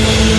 என்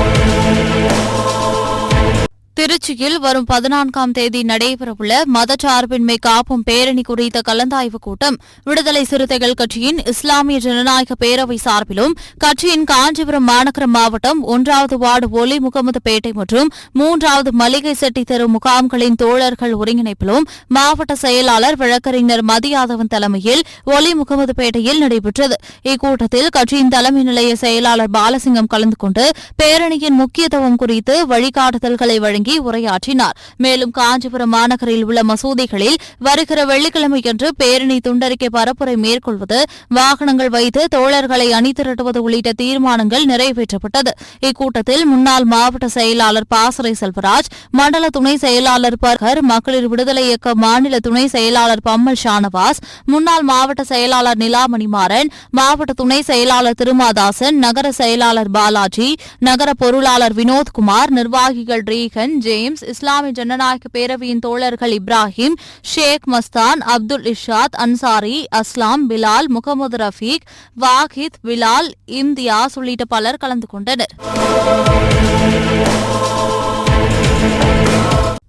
திருச்சியில் வரும் பதினான்காம் தேதி நடைபெறவுள்ள மதச்சார்பின்மை காப்பும் பேரணி குறித்த கலந்தாய்வு கூட்டம் விடுதலை சிறுத்தைகள் கட்சியின் இஸ்லாமிய ஜனநாயக பேரவை சார்பிலும் கட்சியின் காஞ்சிபுரம் மாநகர மாவட்டம் ஒன்றாவது வார்டு ஒலி முகமது பேட்டை மற்றும் மூன்றாவது மளிகை செட்டி தெரு முகாம்களின் தோழர்கள் ஒருங்கிணைப்பிலும் மாவட்ட செயலாளர் வழக்கறிஞர் மதியாதவன் தலைமையில் ஒலி முகமது பேட்டையில் நடைபெற்றது. இக்கூட்டத்தில் கட்சியின் தலைமை நிலைய செயலாளர் பாலசிங்கம் கலந்து கொண்டு பேரணியின் முக்கியத்துவம் குறித்து வழிகாட்டுதல்களை வழங்கி உரையாற்றினார். மேலும் காஞ்சிபுரம் மாநகரில் உள்ள மசூதிகளில் வருகிற வெள்ளிக்கிழமையன்று பேரணி துண்டறிக்கை பரப்புரை மேற்கொள்வது வாகனங்கள் வைத்து தோழர்களை அணிதிரட்டுவது உள்ளிட்ட தீர்மானங்கள் நிறைவேற்றப்பட்டது. இக்கூட்டத்தில் முன்னாள் மாவட்ட செயலாளர் பாசறை செல்வராஜ் மண்டல துணை செயலாளர் பர்கர் மகளிர் விடுதலை இயக்க மாநில துணை செயலாளர் பம்மல் ஷானவாஸ் முன்னாள் மாவட்ட செயலாளர் நிலாமணிமாறன் மாவட்ட துணை செயலாளர் திருமாதாசன் நகர செயலாளர் பாலாஜி நகர பொருளாளர் வினோத்குமார் நிர்வாகிகள் ரீகன் ஜேம்ஸ் இஸ்லாமிய ஜனநாயக பேரவையின் தோழர்கள் இப்ராஹிம் ஷேக் மஸ்தான் அப்துல் இஷாத் அன்சாரி அஸ்லாம் பிலால் முகமது ரஃபீக் வாஹித் பிலால் இம்தியாஸ் உள்ளிட்ட பலர் கலந்து கொண்டனர்.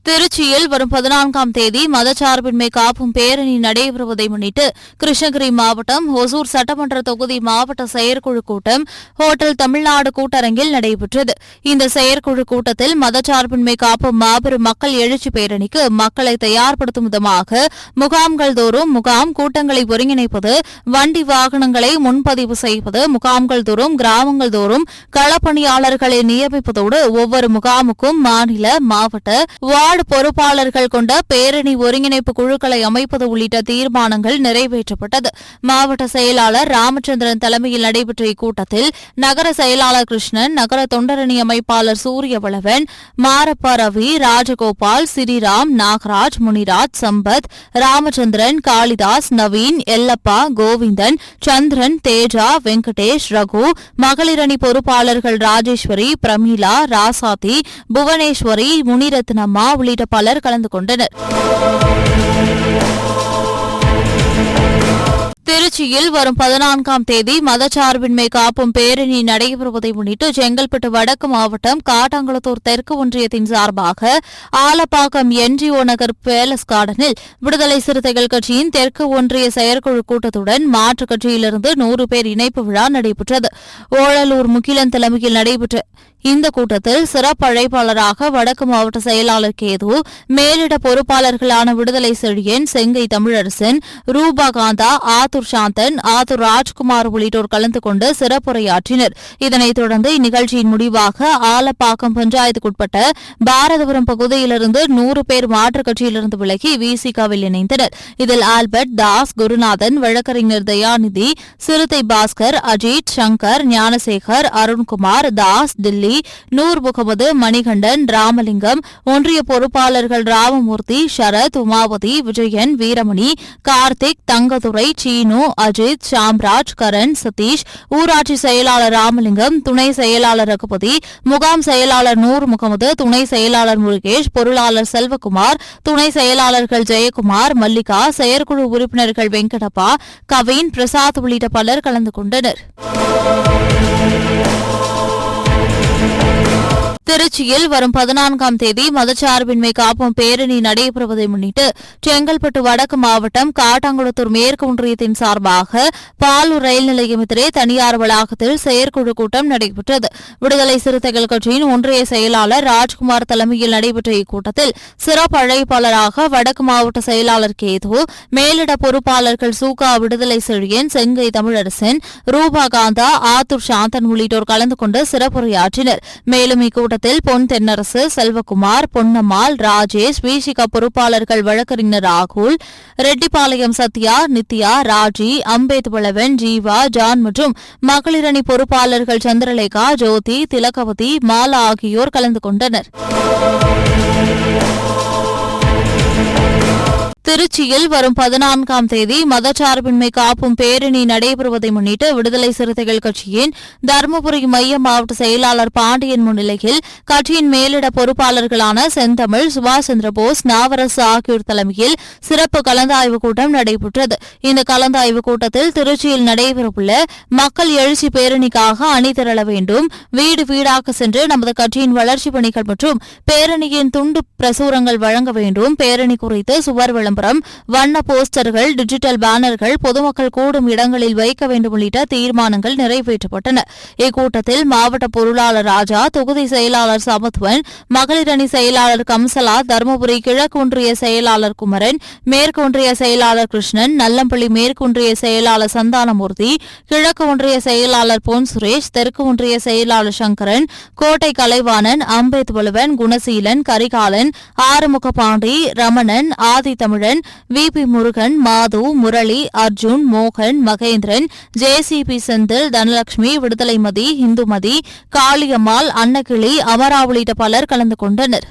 திருச்சியில் வரும் பதினான்காம் தேதி மதச்சார்பின்மை காப்பும் பேரணி நடைபெறுவதை முன்னிட்டு கிருஷ்ணகிரி மாவட்டம் ஒசூர் சட்டமன்ற தொகுதி மாவட்ட செயற்குழு கூட்டம் ஹோட்டல் தமிழ்நாடு கூட்டரங்கில் நடைபெற்றது. இந்த செயற்குழு கூட்டத்தில் மதச்சார்பின்மை காப்பு மாபெரும் மக்கள் எழுச்சி பேரணிக்கு மக்களை தயார்படுத்தும் விதமாக முகாம்கள் தோறும் முகாம் கூட்டங்களை ஒருங்கிணைப்பது வண்டி வாகனங்களை முன்பதிவு செய்வது முகாம்கள் தோறும் கிராமங்கள் தோறும் களப்பணியாளர்களை நியமிப்பதோடு ஒவ்வொரு முகாமுக்கும் மாநில மாவட்ட வார்டு பொறுப்பாளர்கள் கொண்ட பேரணி ஒருங்கிணைப்பு குழுக்களை அமைப்பது உள்ளிட்ட தீர்மானங்கள் நிறைவேற்றப்பட்டது. மாவட்ட செயலாளர் ராமச்சந்திரன் தலைமையில் நடைபெற்ற இக்கூட்டத்தில் நகர செயலாளர் கிருஷ்ணன் நகர தொண்டரணி அமைப்பாளர் சூரியவளவன் மாரப்ப ரவி ராஜகோபால் சிறிராம் நாகராஜ் முனிராஜ் சம்பத் ராமச்சந்திரன் காளிதாஸ் நவீன் எல்லப்பா கோவிந்தன் சந்திரன் தேஜா வெங்கடேஷ் ரகு மகளிரணி பொறுப்பாளர்கள் ராஜேஸ்வரி பிரமீளா ராசாதி புவனேஸ்வரி முனிரத்னம்மா உள்ளிட்ட பலர் கலந்து கொண்டனர். திருச்சியில் வரும் பதினான்காம் தேதி மதச்சார்பின்மை காப்பும் பேரணி நடைபெறுவதை முன்னிட்டு செங்கல்பட்டு வடக்கு மாவட்டம் காட்டாங்குளத்தூர் தெற்கு ஒன்றியத்தின் சார்பாக ஆலப்பாக்கம் என்ஜிஓ நகர் பேலஸ் கார்டனில் விடுதலை சிறுத்தைகள் கட்சியின் தெற்கு ஒன்றிய செயற்குழு கூட்டத்துடன் மாற்றுக் கட்சியிலிருந்து நூறு பேர் இணைப்பு விழா நடைபெற்றது. ஓழலூர் முகிலன் தலைமையில் நடைபெற்ற இந்த கூட்டத்தில் சிறப்பு அழைப்பாளராக வடக்கு மாவட்ட செயலாளர் கேது மேலிட பொறுப்பாளர்களான விடுதலை செழியன் செங்கை தமிழரசன் ரூபா காந்தா ஆத்தூர் சாந்தன் ஆத்தூர் ராஜ்குமார் உள்ளிட்டோர் கலந்து கொண்டு சிறப்புரையாற்றினர். இதனைத் தொடர்ந்து இந்நிகழ்ச்சியின் முடிவாக ஆலப்பாக்கம் பஞ்சாயத்துக்குட்பட்ட பாரதபுரம் பகுதியிலிருந்து நூறு பேர் மாற்றுக் கட்சியிலிருந்து விலகி விசிகாவில் இணைந்தனர். இதில் ஆல்பர்ட் தாஸ் குருநாதன் வழக்கறிஞர் தயாநிதி சிறுத்தை பாஸ்கர் அஜித் சங்கர் ஞானசேகர் அருண்குமார் தாஸ் தில்லி நூர் முகமது மணிகண்டன் ராமலிங்கம் ஒன்றிய பொறுப்பாளர்கள் ராமமூர்த்தி சரத் உமாவதி விஜயன் வீரமணி கார்த்திக் தங்கதுரை சீனு அஜித் சாம்ராஜ் கரண் சதீஷ் ஊராட்சி செயலாளர் ராமலிங்கம் துணை செயலாளர் ரகுபதி முகாம் செயலாளர் நூர் முகமது துணை செயலாளர் முருகேஷ் பொருளாளர் செல்வகுமார் துணை செயலாளர்கள் ஜெயக்குமார் மல்லிகா செயற்குழு உறுப்பினர்கள் வெங்கடப்பா கவின் பிரசாத் உள்ளிட்ட பலர் கலந்து கொண்டனர். திருச்சியில் வரும் பதினான்காம் தேதி மதச்சார்பின்மை காப்போம் பேரணி நடைபெறுவதை முன்னிட்டு செங்கல்பட்டு வடக்கு மாவட்டம் காட்டாங்குளத்தூர் மேற்கு ஒன்றியத்தின் சார்பாக பாலூர் ரயில் நிலையம் எதிரே தனியார் வளாகத்தில் செயற்குழு கூட்டம் நடைபெற்றது. விடுதலை சிறுத்தைகள் கட்சியின் ஒன்றிய செயலாளர் ராஜ்குமார் தலைமையில் நடைபெற்ற இக்கூட்டத்தில் சிறப்பு அழைப்பாளராக வடக்கு மாவட்ட செயலாளர் கேது மேலிட பொறுப்பாளர்கள் சூகா விடுதலை செழியன் செங்கை தமிழரசன் ரூபா காந்தா ஆத்தூர் சாந்தன் உள்ளிட்டோர் கலந்து கொண்டு சிறப்புரையாற்றினர். மேலும் கூட்டத்தில் பொன் தென்னரசு செல்வகுமார் பொன்னம்மாள் ராஜேஷ் விசிக பொறுப்பாளர்கள் வழக்கறிஞர் ராகுல் ரெட்டிப்பாளையம் சத்யா நித்யா ராஜி அம்பேத் வளவன் ஜீவா ஜான் மற்றும் மகளிரணி பொறுப்பாளர்கள் சந்திரலேகா ஜோதி திலகவதி மாலா ஆகியோர் கலந்து கொண்டனர். திருச்சியில் வரும் பதினான்காம் தேதி மதச்சார்பின்மை காப்பும் பேரணி நடைபெறுவதை முன்னிட்டு விடுதலை சிறுத்தைகள் கட்சியின் தருமபுரி மைய மாவட்ட செயலாளர் பாண்டியன் முன்னிலையில் கட்சியின் மேலிட பொறுப்பாளர்களான செந்தமிழ் சுபாஷ் சந்திரபோஸ் நாவரசு ஆகியோர் தலைமையில் சிறப்பு கலந்தாய்வு கூட்டம் நடைபெற்றது. இந்த கலந்தாய்வு கூட்டத்தில் திருச்சியில் நடைபெறவுள்ள மக்கள் எழுச்சி பேரணிக்காக அணி திரள வேண்டும் வீடு வீடாக சென்று நமது கட்சியின் வளர்ச்சிப் பணிகள் மற்றும் பேரணியின் துண்டு பிரசுரங்கள் வழங்க வேண்டும் பேரணி குறித்து சுவர் விளம்பரம் வண்ண போஸ்டர்கள் டிஜிட்டல் பேனர்கள் பொதுமக்கள் கூடும் இடங்களில் வைக்க வேண்டும் உள்ளிட்ட தீர்மானங்கள் நிறைவேற்றப்பட்டன. இக்கூட்டத்தில் மாவட்ட பொருளாளர் ராஜா தொகுதி செயலாளர் சமத்துவன் மகளிர் அணி செயலாளர் கம்சலா தருமபுரி கிழக்கு ஒன்றிய செயலாளர் குமரன் மேற்கு ஒன்றிய செயலாளர் கிருஷ்ணன் நல்லம்பள்ளி மேற்கொன்றிய செயலாளர் சந்தானமூர்த்தி கிழக்கு ஒன்றிய செயலாளர் பொன் சுரேஷ் தெற்கு ஒன்றிய செயலாளர் சங்கரன் கோட்டை கலைவாணன் அம்பேத் வலுவன் குணசீலன் கரிகாலன் ஆறுமுக பாண்டி ரமணன் ஆதி தமிழ் தமிழன் வி பி முருகன் மாது முரளி அர்ஜுன் மோகன் மகேந்திரன் ஜேசிபி செந்தில் தனலட்சுமி விடுதலைமதி இந்துமதி காளியம்மாள் அன்னக்கிளி அமரா உள்ளிட்ட பலர் கலந்து கொண்டனர்.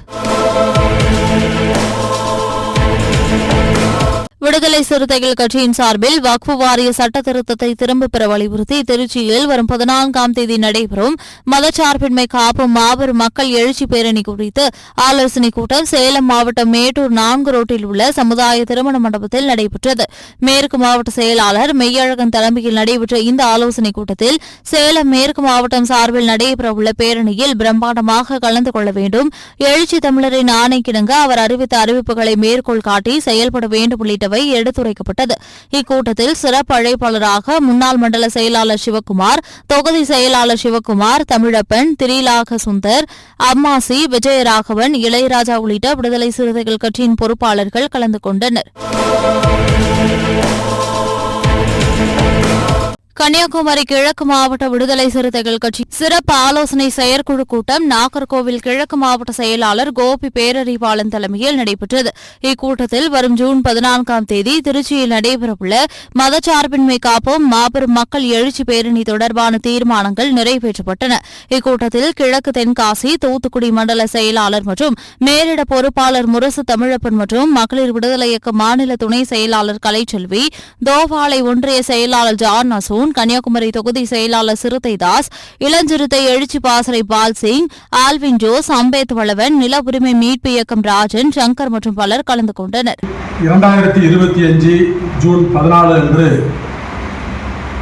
விடுதலை சிறுத்தைகள் கட்சியின் சார்பில் வக்ஃபு வாரிய சட்ட திருத்தத்தை திரும்பப் பெற வலியுறுத்தி திருச்சியில் வரும் பதினான்காம் தேதி நடைபெறும் மதச்சார்பின்மை காப்பும் மாபெரும் மக்கள் எழுச்சி பேரணி குறித்து ஆலோசனைக் கூட்டம் சேலம் மாவட்டம் மேட்டூர் நான்கு ரோட்டில் உள்ள சமுதாய திருமண மண்டபத்தில் நடைபெற்றது. மேற்கு மாவட்ட செயலாளர் மெய்யழகன் தலைமையில் நடைபெற்ற இந்த ஆலோசனைக் கூட்டத்தில் சேலம் மேற்கு மாவட்டம் சார்பில் நடைபெறவுள்ள பேரணியில் பிரம்மாண்டமாக கலந்து கொள்ள வேண்டும். எழுச்சி தமிழரின் ஆணைக்கிணங்க அவர் அறிவித்த அறிவிப்புகளை மேற்கோள் காட்டி செயல்பட வேண்டும் உள்ளிட்ட உள்ளிட்டவை எடுத்துரைக்கப்பட்டது. இக்கூட்டத்தில் சிறப்பு அழைப்பாளராக முன்னாள் மண்டல செயலாளர் சிவக்குமார் தொகுதி செயலாளர் சிவக்குமார் தமிழப்பன் திரிலாக சுந்தர் அம்மாசி விஜயராகவன் இளையராஜா உள்ளிட்ட விடுதலை சிறுத்தைகள் கட்சியின் பொறுப்பாளர்கள் கலந்து கொண்டனர். கன்னியாகுமரி கிழக்கு மாவட்ட விடுதலை சிறுத்தைகள் கட்சி சிறப்பு ஆலோசனை செயற்குழு கூட்டம் நாகர்கோவில் கிழக்கு மாவட்ட செயலாளர் கோபி பேரறிவாளன் தலைமையில் நடைபெற்றது. இக்கூட்டத்தில் வரும் ஜூன் பதினான்காம் தேதி திருச்சியில் நடைபெறவுள்ள மதச்சார்பின்மை காப்போம் மாபெரும் மக்கள் எழுச்சி பேரணி தொடர்பான தீர்மானங்கள் நிறைவேற்றப்பட்டன. இக்கூட்டத்தில் கிழக்கு தென்காசி தூத்துக்குடி மண்டல செயலாளர் மற்றும் மேலிட பொறுப்பாளர் முரசு தமிழப்பன் மற்றும் மகளிர் விடுதலை இயக்க மாநில துணை செயலாளர் கலைச்செல்வி தோவாளை ஒன்றிய செயலாளர் ஜான் அசூன் அருண் கன்னியாகுமரி தொகுதி செயலாளர் சிறுத்தை தாஸ் இளஞ்சிறுத்தை எழுச்சி பாசறை பால்சிங் ஆல்வின் ஜோஸ் அம்பேத் வளவன் நில உரிமை மீட்பு இயக்கம் ராஜன் சங்கர் மற்றும் பலர் கலந்து கொண்டனர். இரண்டாயிரத்தி இருபத்தி அஞ்சு ஜூன் பதினாலு அன்று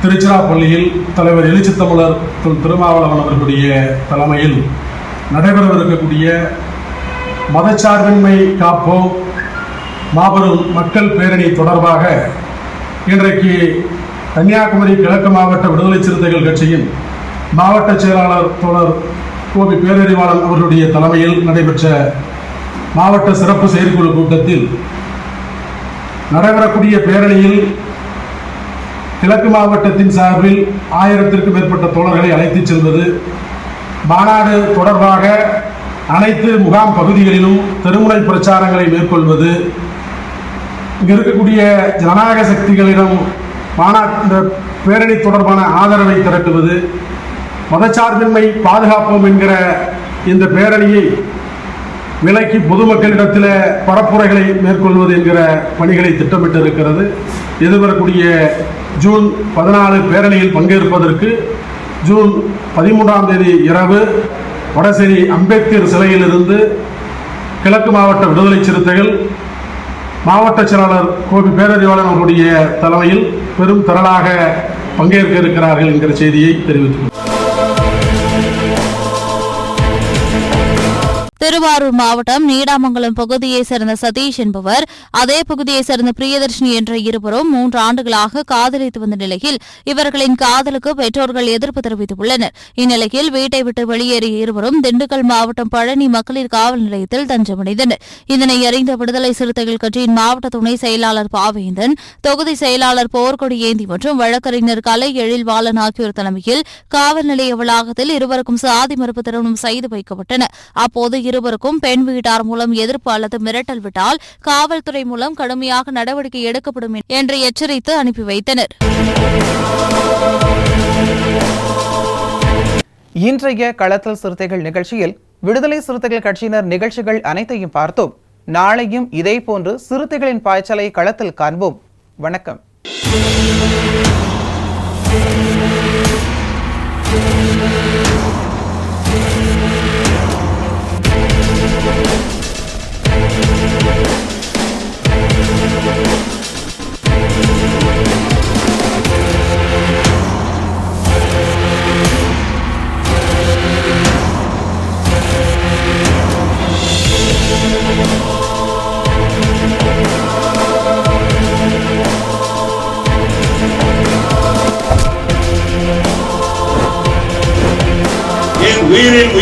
திருச்சிராப்பள்ளியில் தலைவர் எழுச்சித்தமிழர் திரு திருமாவளவன் அவர்களுடைய தலைமையில் நடைபெறவிருக்கக்கூடிய மதச்சார்பின்மை காப்போம் மாபெரும் மக்கள் பேரணி தொடர்பாக இன்றைக்கு கன்னியாகுமரி கிழக்கு மாவட்ட விடுதலை சிறுத்தைகள் கட்சியின் மாவட்ட செயலாளர் தோழர் கோபி பேரறிவாளன் அவர்களுடைய தலைமையில் நடைபெற்ற மாவட்ட சிறப்பு செயற்குழு கூட்டத்தில் நடைபெறக்கூடிய பேரணியில் கிழக்கு மாவட்டத்தின் சார்பில் ஆயிரத்திற்கும் மேற்பட்ட தோழர்களை அழைத்துச் செல்வது மாநாடு தொடர்பாக அனைத்து முகாம் பகுதிகளிலும் தெருமுனை பிரச்சாரங்களை மேற்கொள்வது இங்கு இருக்கக்கூடிய ஜனநாயக சக்திகளிடம் மாநாட்டு இந்த பேரணி தொடர்பான ஆதரவை திரட்டுவது மதச்சார்பின்மை பாதுகாப்போம் என்கிற இந்த பேரணியை விலக்கி பொதுமக்களிடத்தில் பரப்புரைகளை மேற்கொள்வது என்கிற பணிகளை திட்டமிட்டு இருக்கிறது எதிர்வரக்கூடிய ஜூன் பதினாலு பேரணியில் பங்கேற்பதற்கு ஜூன் பதிமூன்றாம் தேதி இரவு வடசேரி அம்பேத்கர் சிலையிலிருந்து கிழக்கு மாவட்ட விடுதலை சிறுத்தைகள் மாவட்ட செயலாளர் கோபி பேரறிவாளர் அவருடைய தலைமையில் பெரும் திரளாக பங்கேற்க இருக்கிறார்கள் என்கிற செய்தியை தெரிவித்துள்ளார் திருவாரூர் மாவட்டம் நீடாமங்கலம் பகுதியைச் சேர்ந்த சதீஷ் என்பவர் அதே பகுதியைச் சேர்ந்த பிரியதர்ஷினி என்ற இருவரும் மூன்று ஆண்டுகளாக காதலித்து வந்த நிலையில் இவர்களின் காதலுக்கு பெற்றோர்கள் எதிர்ப்பு தெரிவித்துள்ளனர். இந்நிலையில் வீட்டை விட்டு வெளியேறிய இருவரும் திண்டுக்கல் மாவட்டம் பழனி மகளிர் காவல் நிலையத்தில் தஞ்சமடைந்தனர். இதனை அறிந்த விடுதலை சிறுத்தைகள் கட்சியின் மாவட்ட துணை செயலாளர் பாவேந்தன் தொகுதி செயலாளர் போர்க்கொடி ஏந்தி மற்றும் வழக்கறிஞர் கலை எழில்வாளன் ஆகியோர் தலைமையில் காவல் நிலைய வளாகத்தில் இருவருக்கும் சாதி மறுப்பு திருமணம் செய்து வைக்கப்பட்டன அப்போது இருவர் இருவருக்கும் பெண் வீட்டார் மூலம் எதிர்ப்பு அல்லது மிரட்டல் விட்டால் காவல்துறை மூலம் கடுமையாக நடவடிக்கை எடுக்கப்படும் என்று எச்சரித்து அனுப்பி வைத்தனர். இன்றைய களத்தல் சிறுத்தைகள் நிகழ்ச்சியில் விடுதலை சிறுத்தைகள் கட்சியினர் நிகழ்ச்சிகள் அனைத்தையும் பார்த்தோம். நாளையும் இதேபோன்று சிறுத்தைகளின் பாய்ச்சலை களத்தில் காண்போம். வணக்கம்.